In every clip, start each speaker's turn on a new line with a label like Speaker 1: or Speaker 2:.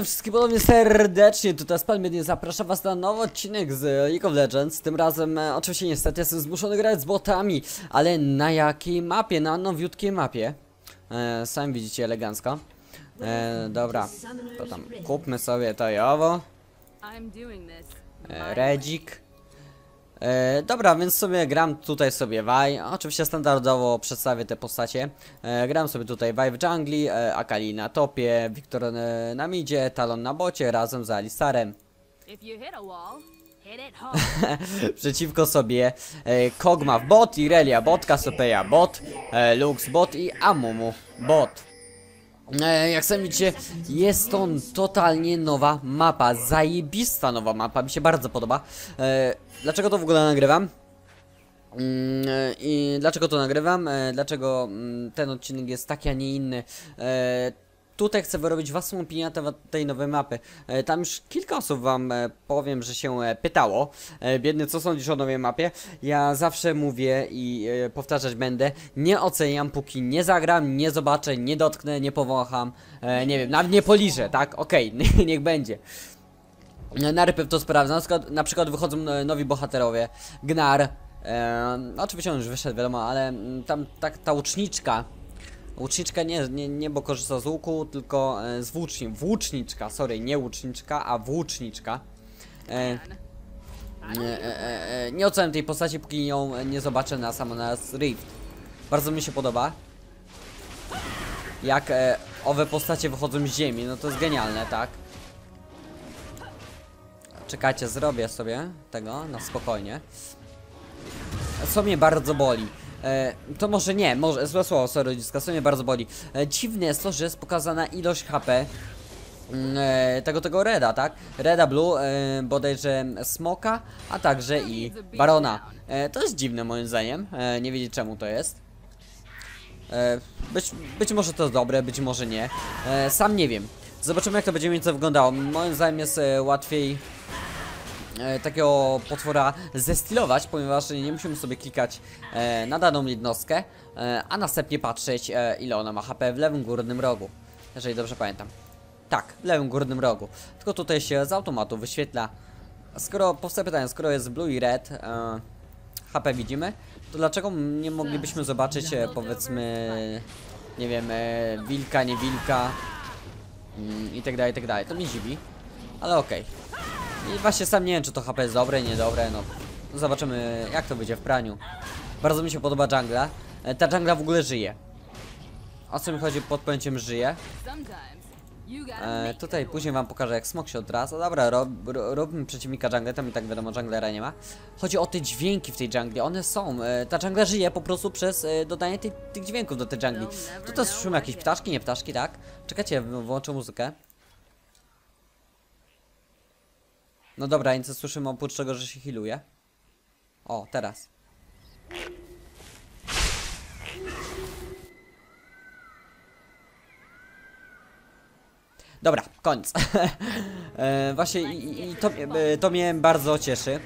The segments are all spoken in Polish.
Speaker 1: Witam wszystkich ponownie serdecznie, tutaj Spalmednie zapraszam was na nowy odcinek z League of Legends. Tym razem e, oczywiście niestety jestem zmuszony grać z botami Ale na jakiej mapie? Na nowiutkiej mapie. E, Sami widzicie elegancko. E, Dobra, to tam kupmy sobie to i owo e, Redzik E, dobra, więc sobie gram tutaj sobie Vaj. Oczywiście standardowo przedstawię te postacie. E, gram sobie tutaj Vaj w jungli, e, Akali na topie, Wiktor e, na midzie, Talon na bocie razem z Alistarem. Przeciwko sobie e, Kogma w bot, Irelia bot, Cassiopeia bot, e, Lux bot i Amumu bot. E, jak sami widzicie, jest to totalnie nowa mapa, zajebista nowa mapa, mi się bardzo podoba. E, dlaczego to w ogóle nagrywam? Mm, e, I dlaczego to nagrywam? Dlaczego mm, ten odcinek jest taki, a nie inny? Tutaj chcę wyrobić własną opinię na temat tej nowej mapy. E, Tam już kilka osób wam e, powiem, że się e, pytało. Biedny, co sądzisz o nowej mapie? Ja zawsze mówię i powtarzać będę. Nie oceniam, póki nie zagram, nie zobaczę, nie dotknę, nie powącham. Nie wiem, nawet nie poliżę, tak? Okej, niech będzie. Najpierw to sprawdzam. Na przykład, na przykład wychodzą nowi bohaterowie. Gnar. E, oczywiście on już wyszedł, wiadomo, ale mm, tam tak ta łuczniczka. Łuczniczka nie, nie, nie bo korzysta z łuku, tylko e, z włóczni. Włóczniczka, sorry, nie łuczniczka, a włóczniczka. E, e, e, e, nie oceniam tej postaci, póki ją nie zobaczę na Summoner's Rift. Bardzo mi się podoba. Jak owe postacie wychodzą z ziemi, no to jest genialne, tak? Czekajcie, zrobię sobie tego na spokojnie. Co mnie bardzo boli. E, to może nie, może złe słowo, sorry dziecka, co mnie bardzo boli. E, dziwne jest to, że jest pokazana ilość HP mm, e, tego tego Reda, tak? Reda Blue, e, bodajże Smoka, a także i Barona. E, to jest dziwne moim zdaniem, e, nie wiedzieć czemu to jest. E, być, być może to dobre, być może nie. E, sam nie wiem. Zobaczymy jak to będzie mniej wyglądało. Moim zdaniem jest e, łatwiej e, takiego potwora zestilować, ponieważ nie musimy sobie klikać e, na daną jednostkę, e, a następnie patrzeć ile ona ma HP w lewym górnym rogu. Jeżeli dobrze pamiętam. Tak, w lewym górnym rogu. Tylko tutaj się z automatu wyświetla. Skoro, powstaje pytanie, skoro jest blue i red, HP widzimy, to dlaczego nie moglibyśmy zobaczyć powiedzmy, nie wiem, wilka, nie wilka mm, i tak dalej, i tak dalej. To mnie dziwi, ale okej. I właśnie sam nie wiem, czy to HP jest dobre, niedobre, no. Zobaczymy, jak to będzie w praniu. Bardzo mi się podoba jungla. E, Ta jungla w ogóle żyje. O co mi chodzi pod pojęciem żyje? E, tutaj później wam pokażę jak smok się odraza. Dobra, rob, ro, robimy przeciwnika jungle, tam i tak wiadomo, junglera nie ma. Chodzi o te dźwięki w tej jungli, one są. E, ta jungla żyje po prostu przez e, dodanie tych, dźwięków do tej jungli. Tutaj słyszymy jakieś ptaszki, nie ptaszki, tak? Czekajcie, włączę muzykę. No dobra, nic nie słyszymy oprócz tego, że się healuje. O, teraz. Dobra, koniec. e, właśnie i, i- to, e, to mnie bardzo cieszy.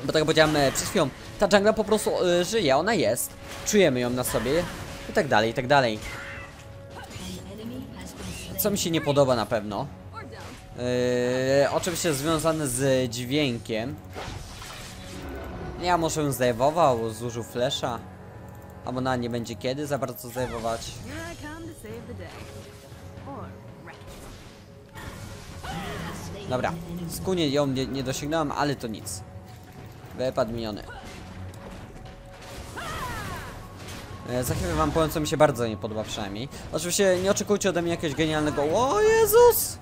Speaker 1: Bo tak jak powiedziałem e, przed chwilą, ta jungla po prostu e, żyje, ona jest. Czujemy ją na sobie i tak dalej, i tak dalej. Co mi się nie podoba na pewno. Yy, oczywiście związane z dźwiękiem. Ja może ją zdejmował, zużył flesza. Albo na nie będzie kiedy za bardzo
Speaker 2: it.
Speaker 1: Dobra, skunie ją nie, nie dosięgnąłem, ale to nic. Wypadł miniony. E, Za chwilę wam powiem, co mi się bardzo nie podoba przynajmniej. Oczywiście nie oczekujcie ode mnie jakiegoś genialnego... O Jezus!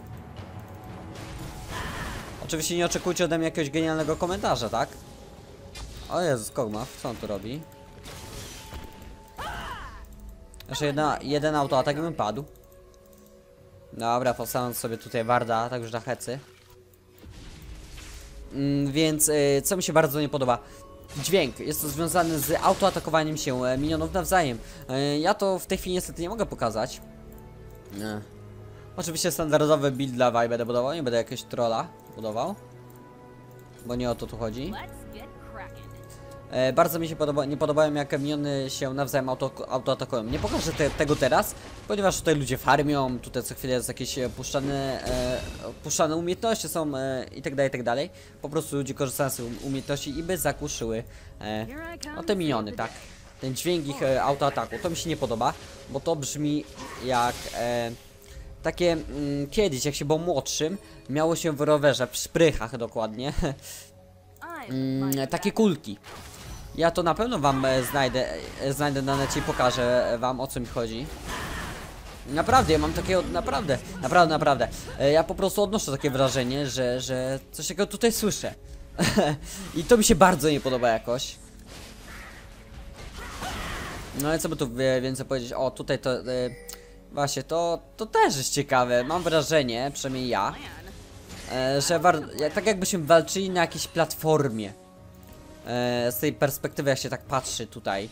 Speaker 1: Oczywiście nie oczekujcie ode mnie jakiegoś genialnego komentarza, tak? O Jezus, Kogma, co on tu robi? Jeszcze jedna, jeden autoatak bym padł. Dobra, postawiam sobie tutaj Warda, tak już na hecy. Mm, więc y, co mi się bardzo nie podoba. Dźwięk jest to związany z autoatakowaniem się e, minionów nawzajem. E, ja to w tej chwili niestety nie mogę pokazać. Nie. Oczywiście standardowy build dla Vi będę budował, nie będę jakiegoś trolla budował. Bo nie o to tu chodzi. E, bardzo mi się podoba, nie podobają jak miniony się nawzajem auto, autoatakują. Nie pokażę te, tego teraz, ponieważ tutaj ludzie farmią, tutaj co chwilę jest jakieś e, puszczane, e, puszczane umiejętności są e, i tak dalej, i tak dalej. Po prostu ludzie korzystają z tych um- umiejętności i by zakuszyły e, no, te miniony, tak. Ten dźwięk ich e, autoataku, to mi się nie podoba, bo to brzmi jak e, takie mm, kiedyś, jak się było młodszym, miało się w rowerze, w szprychach dokładnie, mm, takie kulki. Ja to na pewno wam e, znajdę, e, znajdę na necie i pokażę wam o co mi chodzi. Naprawdę, ja mam takiego, naprawdę, naprawdę, naprawdę. E, Ja po prostu odnoszę takie wrażenie, że, że coś takiego tutaj słyszę. I to mi się bardzo nie podoba jakoś. No i co by tu wie- więcej powiedzieć? O, tutaj to... E, właśnie, to, to też jest ciekawe. Mam wrażenie, przynajmniej ja, e, że tak jakbyśmy walczyli na jakiejś platformie. E, z tej perspektywy, jak się tak patrzy tutaj.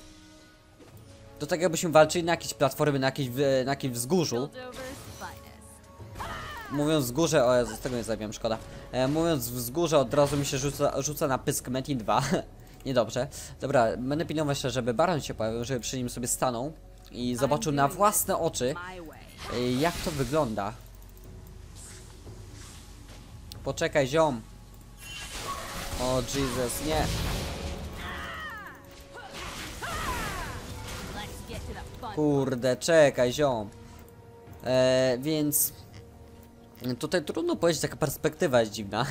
Speaker 1: To tak jakbyśmy walczyli na jakiejś platformie, na, jakiejś, w- na jakimś wzgórzu. Mówiąc wzgórze, o z tego nie zabiłem, szkoda. E, mówiąc wzgórze, od razu mi się rzuca, rzuca na pysk Metin 2. Niedobrze. Dobra, będę pilnować się, żeby Baron się pojawił, żeby przy nim sobie stanął i zobaczył na własne oczy, e, jak to wygląda. Poczekaj, ziom. O, Jesus, nie. Kurde, czekaj, ziom. E, więc... Tutaj trudno powiedzieć, taka perspektywa jest dziwna.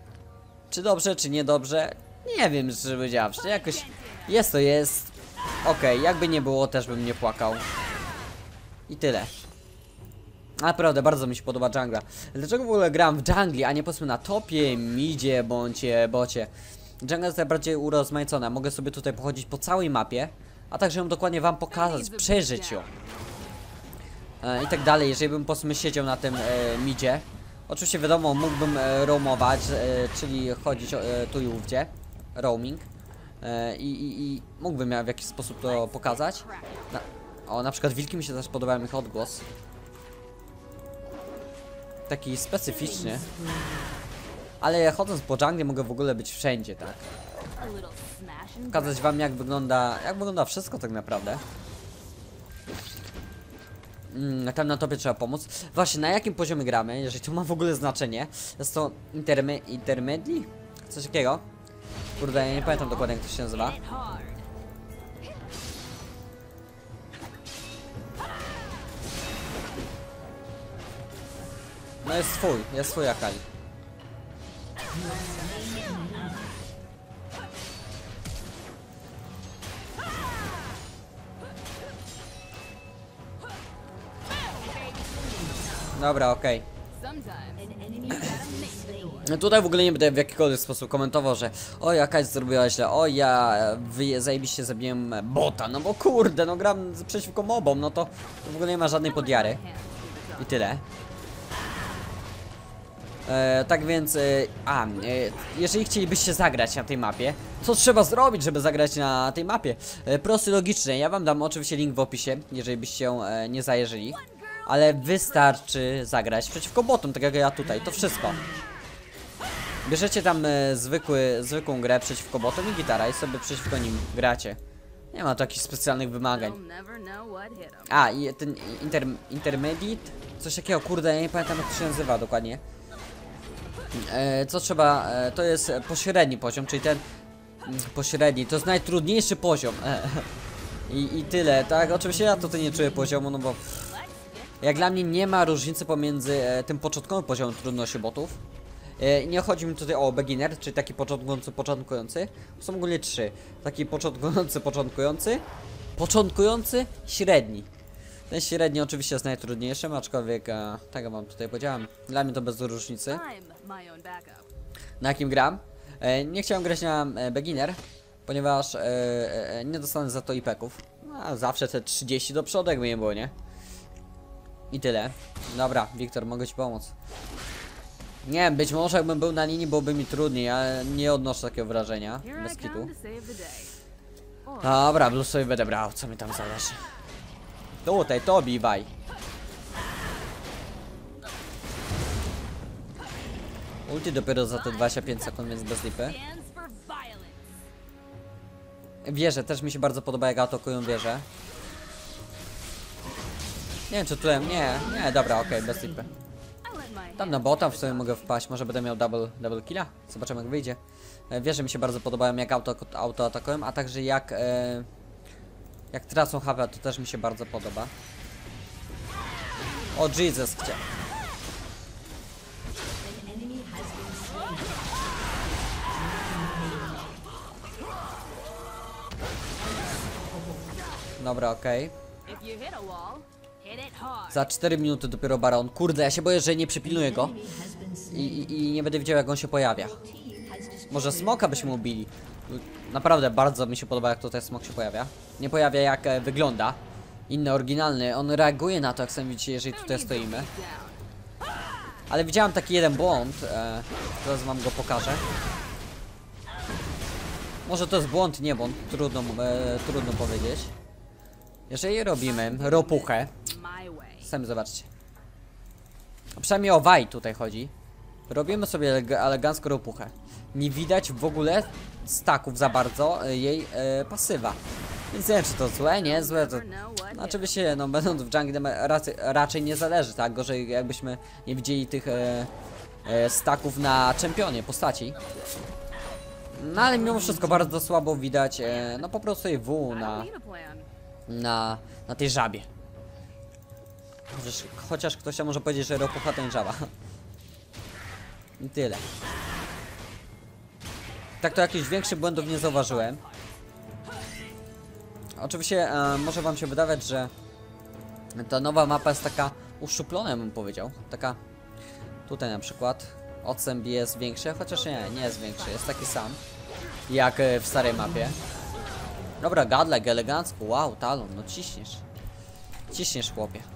Speaker 1: czy dobrze, czy niedobrze? Nie wiem, czy powiedziawszy. Jakoś jest to jest. Okej, jakby nie było, też bym nie płakał. I tyle. Naprawdę, bardzo mi się podoba jungla. Dlaczego w ogóle gram w jungli, a nie powiedzmy na topie, midzie, bądź bocie? Jungla jest najbardziej urozmaicona. Mogę sobie tutaj pochodzić po całej mapie, a także ją dokładnie wam pokazać, przejrzeć ją. E, I tak dalej, jeżeli bym po prostu siedział na tym e, midzie. Oczywiście wiadomo, mógłbym e, roamować, e, czyli chodzić e, tu i ówdzie. Roaming. E, i, i, I mógłbym ja w jakiś sposób to pokazać. Na, o, na przykład wilki mi się też podobają ich odgłos. Taki specyficzny. Ale chodząc po jungle mogę w ogóle być wszędzie, tak? Pokazać wam jak wygląda, jak wygląda wszystko tak naprawdę. Mm, tam na topie trzeba pomóc. Właśnie, na jakim poziomie gramy, jeżeli to ma w ogóle znaczenie. Jest to interme intermedii? Coś takiego. Kurde, ja nie pamiętam dokładnie jak to się nazywa. No jest swój, jest swój Akali. Dobra, okej.
Speaker 2: Sometimes.
Speaker 1: No Tutaj w ogóle nie będę w jakikolwiek sposób komentował, że o jakaś zrobiła źle, o ja wy, zajebiście zabiłem bota, no bo kurde, no gram przeciwko mobom, no to, to w ogóle nie ma żadnej podjary. I tyle. E, tak więc, e, a, e, jeżeli chcielibyście zagrać na tej mapie, co trzeba zrobić, żeby zagrać na tej mapie? E, prosty, logiczny, ja wam dam oczywiście link w opisie, jeżeli byście e, nie zajerzyli. Ale wystarczy zagrać przeciwko botom, tak jak ja tutaj, to wszystko. Bierzecie tam e, zwykły, zwykłą grę przeciwko botom i gitara i sobie przeciwko nim gracie. Nie ma tu jakichś specjalnych wymagań. A, i ten inter, intermediate? Coś takiego, kurde, ja nie pamiętam jak to się nazywa dokładnie. E, co trzeba, e, to jest pośredni poziom, czyli ten mm, pośredni, to jest najtrudniejszy poziom. I, I tyle, tak? Oczywiście ja tutaj nie czuję poziomu, no bo jak dla mnie nie ma różnicy pomiędzy e, tym początkowym poziomem trudności botów. E, nie chodzi mi tutaj o beginner, czyli taki początkujący, początkujący. Są ogólnie trzy. Taki początkujący, początkujący, początkujący, średni. Ten średni oczywiście jest najtrudniejszym, aczkolwiek e, tego wam tutaj powiedziałem. Dla mnie to bez różnicy. Na jakim gram? E, nie chciałem grać na e, beginner, ponieważ e, e, nie dostanę za to ipeków. A zawsze te 30 do przodu, jakby nie było, nie? I tyle. Dobra, Wiktor, mogę ci pomóc. Nie wiem, być może jakbym był na linii, byłoby mi trudniej, ale nie odnoszę takiego wrażenia. Bez kitu. Dobra, blue sobie będę brał, co mi tam zależy. Tutaj, to biwaj. Ulti dopiero za te 25 sekund, więc bez lipy. Wieże też mi się bardzo podoba, jak atakują wieże. Nie wiem, czy tutaj... Nie, nie, dobra, okej, bez.
Speaker 2: I let my
Speaker 1: Tam na bota w sumie mogę wpaść, może będę miał double, double killa. Zobaczymy jak wyjdzie. E, Wieże mi się bardzo podobają jak auto, auto atakują, a także jak e, jak tracą HP, to też mi się bardzo podoba. O Jesus, chciałem. Dobra, okej.
Speaker 2: If
Speaker 1: Za 4 minuty dopiero Baron. Kurde, ja się boję, że nie przypilnuję go. I, i, nie będę wiedział jak on się pojawia. Może smoka byśmy ubili. Naprawdę bardzo mi się podoba jak tutaj smok się pojawia. Nie pojawia jak e, wygląda. Inny, oryginalny. On reaguje na to jak sami widzicie, jeżeli tutaj stoimy. Ale widziałem taki jeden błąd. E, teraz wam go pokażę. Może to jest błąd, nie błąd. Trudno, e, trudno powiedzieć. Jeżeli robimy ropuchę. Sami zobaczcie. A przynajmniej o Waj tutaj chodzi. Robimy sobie eleg- elegancko ropuchę. Nie widać w ogóle staków za bardzo e, jej e, pasywa. Więc nie wiem, czy to złe, nie złe, to... No, oczywiście, no będąc w jungle raczej, raczej nie zależy, tak? Gorzej jakbyśmy nie widzieli tych e, staków na czempionie postaci. No ale mimo wszystko bardzo słabo widać, no po prostu jej W na, na, na tej żabie. Chociaż, chociaż ktoś może powiedzieć, że ropucha żaba. I tyle. Tak to jakichś większych błędów nie zauważyłem. Oczywiście e, może wam się wydawać, że ta nowa mapa jest taka uszczuplona, bym powiedział. Taka tutaj na przykład odstęp jest większy, chociaż nie, nie jest większy, jest taki sam jak e, w starej mapie. Dobra, gadlek, elegancko, wow, talon, no ciśniesz. Ciśniesz, chłopie.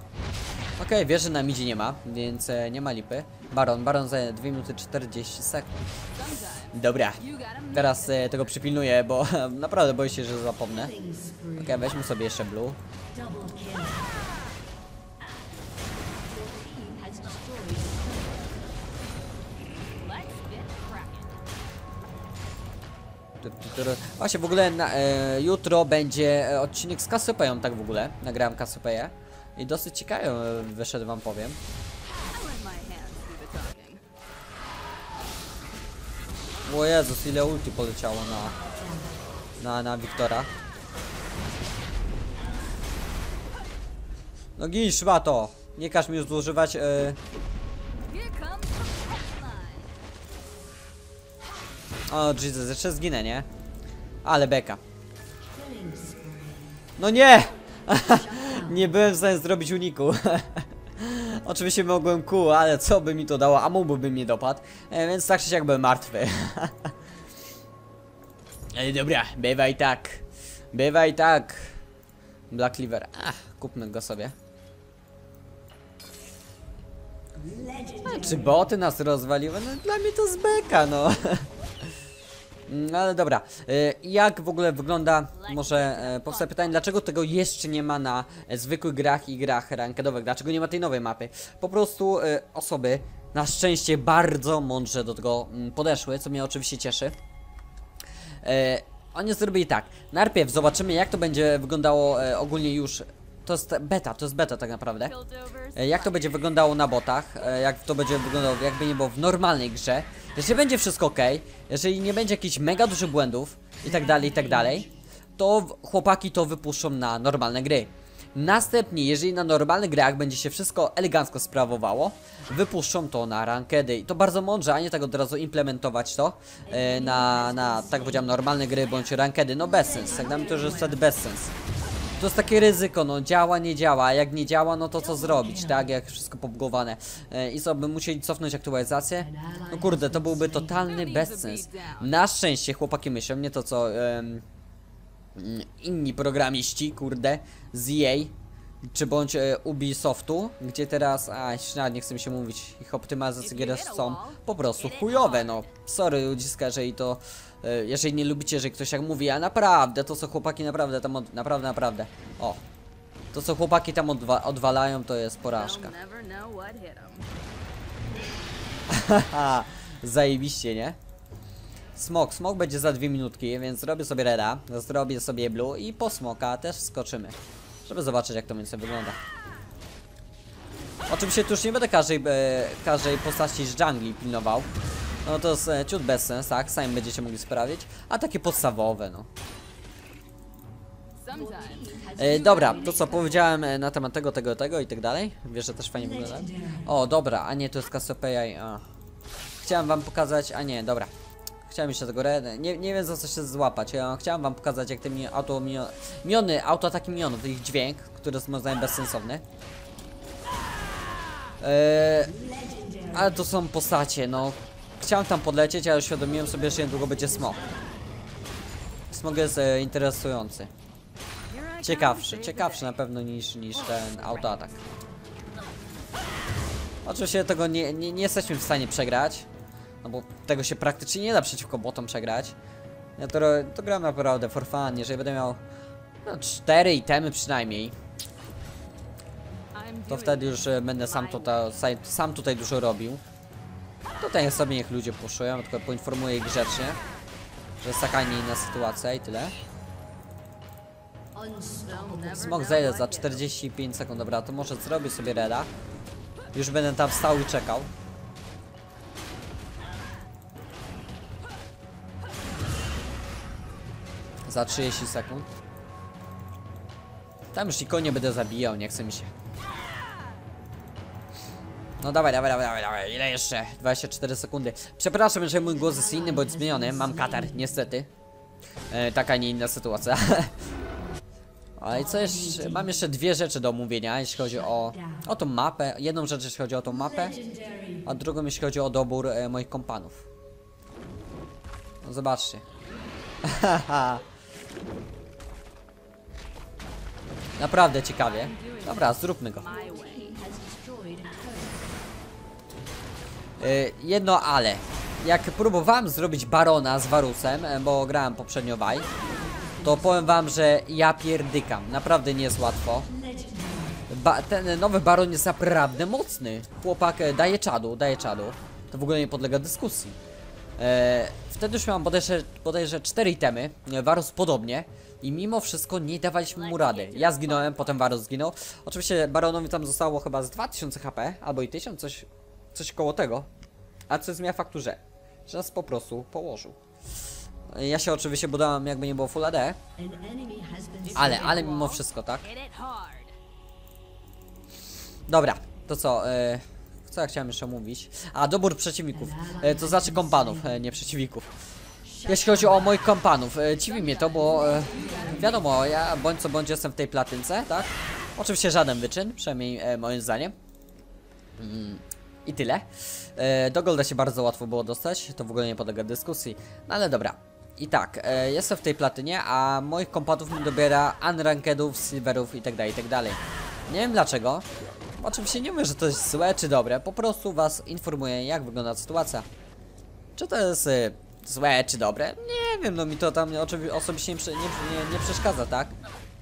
Speaker 1: Okej, wiesz, że na midzie nie ma, więc e, nie ma lipy. Baron, Baron za 2 minuty 40 sekund. Dobra, teraz e, tego przypilnuję, bo naprawdę boję się, że zapomnę. Okej, weźmy sobie jeszcze blue. Właśnie w ogóle na, e, jutro będzie e, odcinek z Kasypeją, tak w ogóle. Nagrałem Kasypeję. I dosyć ciekawie e, wyszedł wam powiem. O Jezus, ile ulti poleciało na, na, na Wiktora. No gin, szmato! Nie każ mi już zużywać
Speaker 2: line.
Speaker 1: O Jesus, jeszcze zginę, nie? Ale beka. No nie! nie byłem w stanie zrobić uniku. Oczywiście mogłem kół, ale co by mi to dało? A mógłby mnie dopadł. E, więc tak czy siak byłem martwy. ale dobra, bywa i tak. Bywa i tak. Black Cleaver. Ach, kupmy go sobie. A, czy boty nas rozwaliły? No dla mnie to z beka, no. No ale dobra, y, jak w ogóle wygląda, może e, powstaje pytanie, dlaczego tego jeszcze nie ma na e, zwykłych grach i grach rankedowych, dlaczego nie ma tej nowej mapy? Po prostu e, osoby na szczęście bardzo mądrze do tego mm, podeszły, co mnie oczywiście cieszy. E, oni zrobili tak, najpierw zobaczymy jak to będzie wyglądało e, ogólnie już, to jest beta, to jest beta tak naprawdę. E, Jak to będzie wyglądało na botach, e, jak to będzie wyglądało, jakby nie było w normalnej grze. Jeżeli będzie wszystko ok, jeżeli nie będzie jakichś mega dużych błędów i tak dalej, i tak dalej, to chłopaki to wypuszczą na normalne gry. Następnie, jeżeli na normalnych grach będzie się wszystko elegancko sprawowało, wypuszczą to na rankedy. I to bardzo mądrze, a nie tak od razu implementować to e, na, na, tak powiedziałem, normalne gry bądź rankedy. No bez sens, jak dla mnie to już jest wtedy bez sens. To jest takie ryzyko, no działa, nie działa, a jak nie działa, no to co zrobić, tak, jak wszystko pobgowane. E, I co, by musieli cofnąć aktualizację? No kurde, to byłby totalny bezsens. Na szczęście chłopaki myślą, nie to co inni programiści, kurde, z EA, czy bądź e, Ubisoftu, gdzie teraz, a średnio nie chcę się mówić, ich optymalizacje gier są po prostu chujowe, no. Sorry ludziska, jeżeli to, e, jeżeli nie lubicie, jeżeli ktoś tak mówi, a naprawdę, to co chłopaki naprawdę tam, od, naprawdę, naprawdę, o. To co chłopaki tam odwa odwalają, to jest porażka. Haha, zajebiście, nie? Smok, smok będzie za dwie minutki, więc zrobię sobie reda, zrobię sobie blue i po smoka też skoczymy. Żeby zobaczyć jak to mniej więcej wygląda. Oczywiście tu już nie będę każdej, e, każdej postaci z jungli pilnował. No to jest e, ciut bez sens, tak? Sami będziecie mogli sprawić. A takie podstawowe, no. E, dobra, to co powiedziałem e, na temat tego, tego, tego i tak dalej. Wiesz, że też fajnie wygląda. O, dobra, a nie, to jest Cassiopeia. Chciałem wam pokazać, a nie, dobra. Chciałem jeszcze tego red. Nie, nie wiem za co się złapać. Ja chciałem wam pokazać jak te mi auto mio, miony, autoataki minionów, ich dźwięk, który jest moim zdaniem bezsensowny. E, ale to są postacie, no. Chciałem tam podlecieć, ale uświadomiłem sobie, że niedługo będzie smog. Smog jest e, interesujący. Ciekawszy, ciekawszy na pewno niż, niż ten autoatak. Oczywiście tego nie, nie, nie jesteśmy w stanie przegrać. No bo tego się praktycznie nie da przeciwko botom przegrać. Ja to, to gram naprawdę for fun, jeżeli będę miał no, cztery itemy przynajmniej, to wtedy już e, będę sam tutaj, sam tutaj dużo robił. Tutaj sobie niech ludzie puszują, tylko poinformuję ich grzecznie, że jest taka, nie inna sytuacja i tyle. Smok zejdę za
Speaker 2: did it.
Speaker 1: 45 sekund, dobra, to może zrobię sobie reda. Już będę tam stał i czekał. Za 30 sekund. Tam już nikogo nie będę zabijał, nie chce mi się. No dawaj, dawaj, dawaj, dawaj, dawaj, ile jeszcze? 24 sekundy. Przepraszam, że mój głos jest inny, jest zmieniony. Mam katar, niestety. E, taka, nie inna sytuacja. Ale co jeszcze? Mam jeszcze dwie rzeczy do omówienia, jeśli chodzi o, o tą mapę. Jedną rzecz, jeśli chodzi o tą mapę, a drugą, jeśli chodzi o dobór e, moich kompanów. No zobaczcie. Naprawdę ciekawie. Dobra, zróbmy go. Jedno ale. Jak próbowałem zrobić Barona z Warusem, e, bo grałem poprzednio Waj, to powiem wam, że ja pierdykam. Naprawdę nie jest łatwo. Ba ten nowy Baron jest naprawdę mocny. Chłopak e, daje czadu, daje czadu. To w ogóle nie podlega dyskusji. E, wtedy już miałem bodajże, bodajże 4 itemy, e, Varus podobnie i mimo wszystko nie dawaliśmy mu rady. Ja zginąłem, potem Varus zginął. Oczywiście Baronowi tam zostało chyba z 2000 HP, albo i 1000, coś, coś koło tego. A co zmienia faktu, że, nas po prostu położył. Ja się oczywiście budowałem jakby nie było Full AD, ale, ale mimo wszystko, tak? Dobra, to co? E, co ja chciałem jeszcze mówić? A, dobór przeciwników. E, to znaczy kompanów, e, nie przeciwników. Jeśli chodzi o moich kompanów, e, dziwi mnie to, bo e, wiadomo, ja bądź co bądź jestem w tej platynce, tak? Oczywiście żaden wyczyn, przynajmniej e, moim zdaniem. Mm, I tyle. E, do Golda się bardzo łatwo było dostać, to w ogóle nie podlega dyskusji. No ale dobra. I tak, e, jestem w tej platynie, a moich kompanów mi dobiera unrankedów, silverów i tak dalej, i tak. Nie wiem dlaczego. Oczywiście nie mówię, że to jest złe czy dobre, po prostu was informuję jak wygląda sytuacja. Czy to jest y, złe czy dobre? Nie wiem, no mi to tam oczywiście osobiście nie, nie, nie przeszkadza, tak?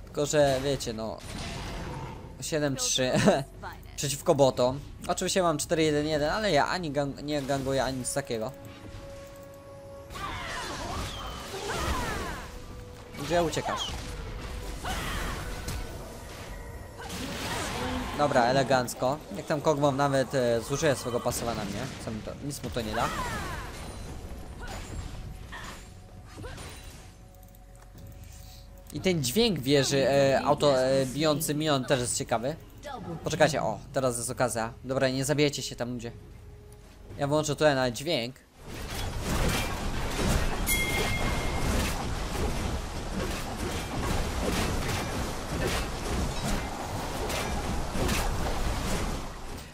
Speaker 1: Tylko, że wiecie, no... 7-3 przeciwko botom. Oczywiście mam 4-1-1, ale ja ani gang nie ganguję, ani nic takiego. Gdzie uciekasz? Dobra, elegancko. Jak tam Kogmom nawet e, zużyje swego pasowa na mnie, co mi to, nic mu to nie da. I ten dźwięk wieży e, auto e, bijący też jest ciekawy. Poczekajcie, o, teraz jest okazja. Dobra, nie zabijajcie się tam ludzie. Ja włączę tutaj na dźwięk.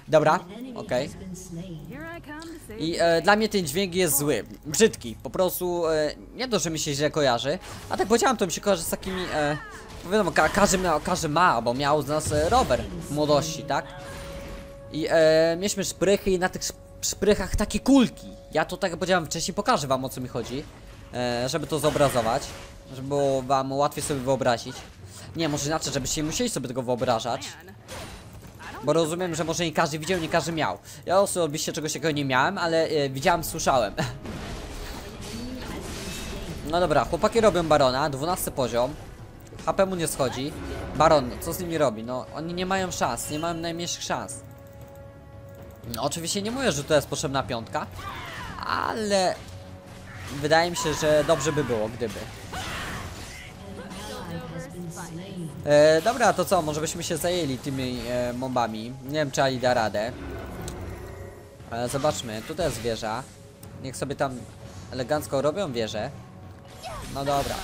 Speaker 1: Dobra, okej.
Speaker 2: Here I
Speaker 1: e, dla mnie ten dźwięk jest zły, brzydki, po prostu e, nie to, że mi się źle kojarzy, a tak powiedziałem, to mi się kojarzy z takimi, e, wiadomo, ka każdy, miał, każdy ma, bo miał z nas e, rower w młodości, tak? I e, mieliśmy szprychy i na tych szp- szprychach takie kulki. Ja to tak jak powiedziałem wcześniej, pokażę wam o co mi chodzi, e, żeby to zobrazować, żeby było wam łatwiej sobie wyobrazić. Nie, może inaczej, żebyście nie musieli sobie tego wyobrażać. Bo rozumiem, że może nie każdy widział, nie każdy miał. Ja osobiście czegoś takiego nie miałem, ale e, widziałem, słyszałem. No dobra, chłopaki robią Barona, 12 poziom. HP mu nie schodzi. Baron, co z nimi robi? No, oni nie mają szans, nie mają najmniejszych szans. No, oczywiście nie mówię, że to jest potrzebna piątka, ale wydaje mi się, że dobrze by było, gdyby. E, dobra, to co? Może byśmy się zajęli tymi e, mombami. Nie wiem, czy Ali da radę. Ale zobaczmy, tutaj jest wieża. Niech sobie tam elegancko robią wieżę. No dobra.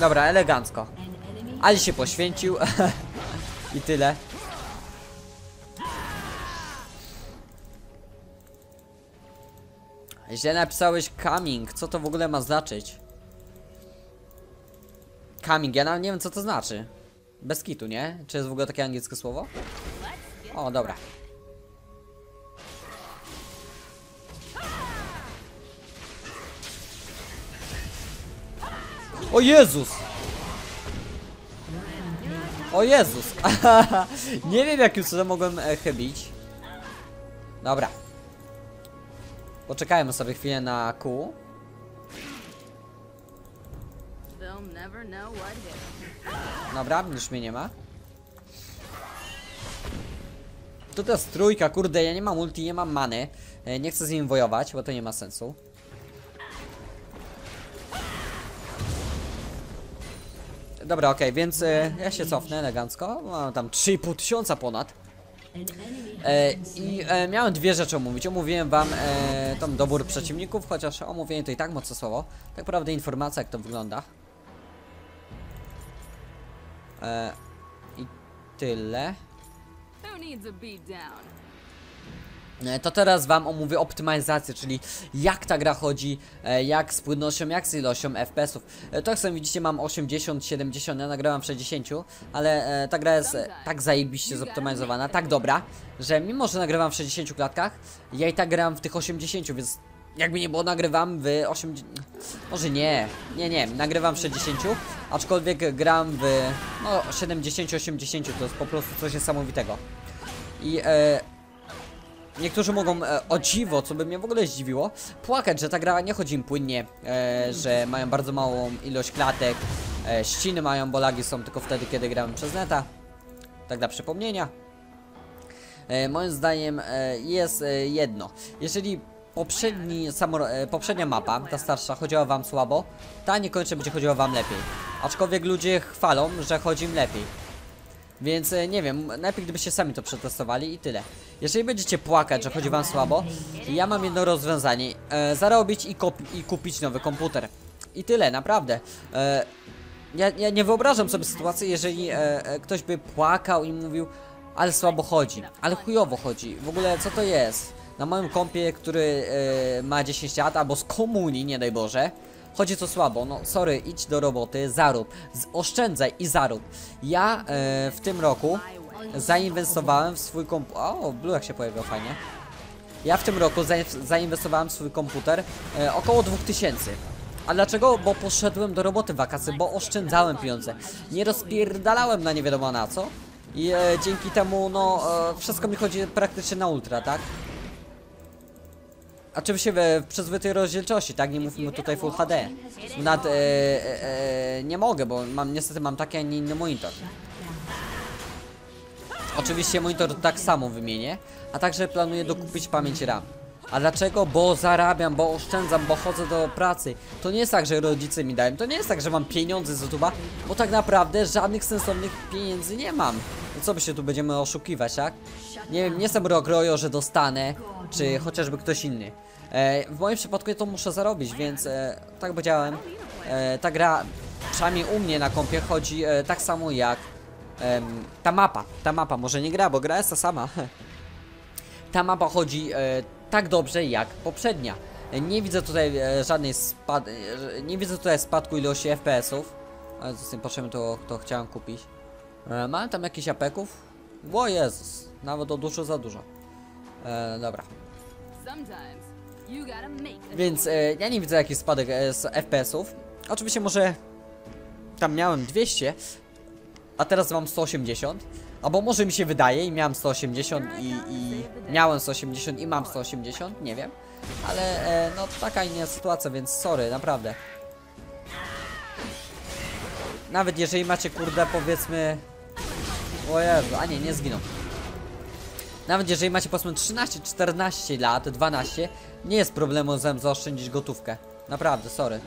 Speaker 1: Dobra, elegancko. Ali się poświęcił. I tyle. Źle napisałeś coming. Co to w ogóle ma znaczyć? Coming, ja nawet nie wiem co to znaczy. Bez kitu, nie? Czy jest w ogóle takie angielskie słowo? O, dobra. O Jezus! O Jezus! nie wiem jak już to mogłem e, chybić. Dobra. Poczekajmy sobie chwilę na
Speaker 2: 'em.
Speaker 1: Dobra, już mnie nie ma. To jest trójka, kurde, ja nie mam ulti, nie mam many. E, Nie chcę z nim wojować, bo to nie ma sensu. Dobra, okej, więc e, ja się cofnę elegancko. Mam tam 3,5 tysiąca ponad. E, I e, miałem dwie rzeczy omówić. Omówiłem wam e, tam dobór przeciwników, chociaż omówienie to i tak mocne słowo. Tak naprawdę informacja jak to wygląda. E, I tyle.
Speaker 2: Who needs a beat down?
Speaker 1: E, To teraz wam omówię optymalizację, czyli jak ta gra chodzi, e, jak z płynnością, jak z ilością FPS-ów. E, To jak sobie widzicie mam 80, 70, ja w 60, ale ta gra jest tak zajebiście zoptymalizowana, tak dobra, że mimo, że nagrywam w 60 klatkach, ja i tak gram w tych 80, więc jakby nie było nagrywam w 80... Może nie, nie, nie, nagrywam w 60, aczkolwiek gram w no 70-80, to jest po prostu coś niesamowitego. I e, Niektórzy mogą e, o dziwo, co by mnie w ogóle zdziwiło, płakać, że ta gra nie chodzi im płynnie, e, że mają bardzo małą ilość klatek, e, ściny mają, bo lagi są tylko wtedy, kiedy gramy przez neta. Tak dla przypomnienia. E, moim zdaniem e, jest e, jedno. Jeżeli poprzedni, e, poprzednia mapa, ta starsza, chodziła wam słabo, ta niekoniecznie będzie chodziła wam lepiej. Aczkolwiek ludzie chwalą, że chodzi im lepiej. Więc e, nie wiem, najpierw gdybyście sami to przetestowali i tyle. Jeżeli będziecie płakać, że chodzi wam słabo, ja mam jedno rozwiązanie. E, zarobić i, i kupić nowy komputer. I tyle, naprawdę. E, ja, ja nie wyobrażam sobie sytuacji, jeżeli e, e, ktoś by płakał i mówił, ale słabo chodzi, ale chujowo chodzi. W ogóle co to jest? Na moim kompie, który e, ma 10 lat, albo z komunii, nie daj Boże, chodzi to słabo. No sorry, idź do roboty, zarób, oszczędzaj i zarób. Ja e, w tym roku zainwestowałem w swój komputer. O, Blue jak się pojawił, fajnie. Ja w tym roku zain- zainwestowałem w swój komputer e, około 2000. A dlaczego? Bo poszedłem do roboty wakacje, bo oszczędzałem pieniądze. Nie rozpierdalałem na nie wiadomo na co. I e, dzięki temu, no, e, wszystko mi chodzi praktycznie na ultra, tak? Oczywiście w, przyzwoitej rozdzielczości, tak? Nie mówmy tutaj Full HD. Nad, e, e, e, nie mogę, bo mam niestety mam taki, a nie inny monitor. Oczywiście monitor tak samo wymienię, a także planuję dokupić pamięć RAM. A dlaczego? Bo zarabiam, bo oszczędzam, bo chodzę do pracy. To nie jest tak, że rodzice mi dają, to nie jest tak, że mam pieniądze z YouTube'a, bo tak naprawdę żadnych sensownych pieniędzy nie mam. No co by się tu będziemy oszukiwać, tak? Nie wiem, nie jestem Rogrojo, że dostanę, czy chociażby ktoś inny. E, w moim przypadku ja to muszę zarobić, więc e, tak powiedziałem. E, ta gra, przynajmniej u mnie na kompie, chodzi e, tak samo jak em, ta mapa. Ta mapa, może nie gra, bo gra jest ta sama. ta mapa chodzi e, tak dobrze jak poprzednia. E, Nie widzę tutaj e, żadnej spad... e, nie widzę tutaj spadku ilości FPS-ów. Ale z tym potrzebem to, to chciałem kupić. E, mamy tam jakiś apeków? O Jezus, nawet o dużo za dużo. E, dobra. Więc e, ja nie widzę jakiś spadek e, z FPS-ów. Oczywiście może tam miałem 200, a teraz mam 180. Albo może mi się wydaje i miałem 180 i, i miałem 180 i mam 180, nie wiem. Ale e, no taka inna sytuacja, więc sorry, naprawdę. Nawet jeżeli macie kurde powiedzmy... O Jezu, a nie, nie zginą. Nawet jeżeli macie powiedzmy 13, 14 lat, 12, nie jest problemu zem zaoszczędzić gotówkę. Naprawdę, sorry.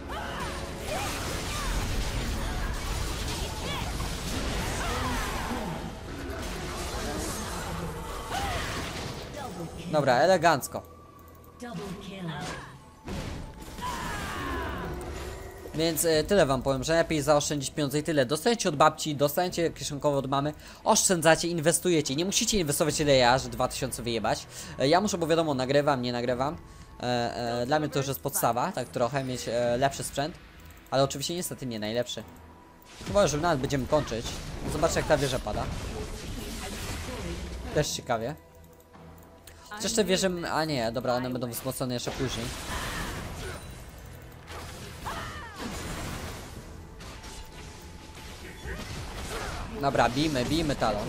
Speaker 1: Dobra, elegancko. Więc e, tyle wam powiem, że lepiej zaoszczędzić pieniądze i tyle. Dostajecie od babci, dostajecie kieszonkowo od mamy, oszczędzacie, inwestujecie. Nie musicie inwestować tyle ja, że 2000 wyjebać. E, ja muszę, bo wiadomo, nagrywam, nie nagrywam. E, e, dla mnie to już jest podstawa, tak trochę, mieć e, lepszy sprzęt. Ale oczywiście niestety nie najlepszy. Chyba, że nawet będziemy kończyć. Zobaczcie jak ta wieża pada. Też ciekawie. Chociaż jeszcze wieże... A nie, dobra, one będą wzmocnione jeszcze później. Dobra, bijmy, bijmy talon.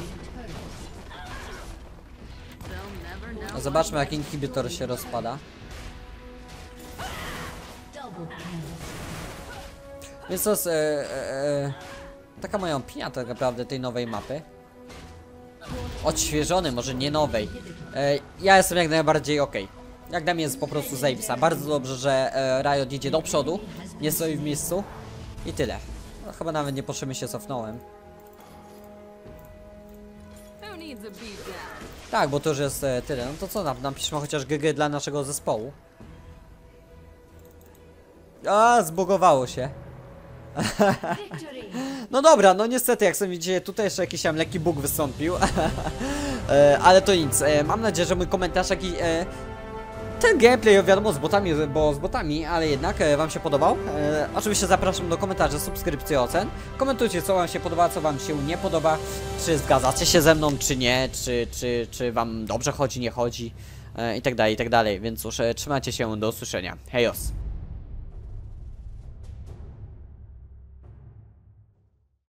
Speaker 1: No Zobaczmy jak inhibitor się rozpada. Więc to jest e, e, e, taka moja opinia tak naprawdę tej nowej mapy. Odświeżony, może nie nowej. E, ja jestem jak najbardziej ok. Jak dla mnie jest po prostu zajebista. Bardzo dobrze, że e, Riot idzie do przodu, nie stoi w miejscu. I tyle. No, chyba nawet nie potrzebnie się cofnąłem. Tak, bo to już jest e, tyle. No to co, nam, napiszmy chociaż GG dla naszego zespołu. A, zbugowało się. no dobra, no niestety, jak sobie widzicie, tutaj jeszcze jakiś tam lekki bug wystąpił. e, ale to nic. E, mam nadzieję, że mój komentarz jakiś... ten gameplay, wiadomo, z botami, bo z botami, ale jednak e, wam się podobał. E, oczywiście zapraszam do komentarzy, subskrypcji, ocen. Komentujcie, co wam się podoba, co wam się nie podoba. Czy zgadzacie się ze mną, czy nie, czy, czy, czy wam dobrze chodzi, nie chodzi. E, I tak dalej, i tak dalej. Więc już e, trzymajcie się, do usłyszenia. Hejos.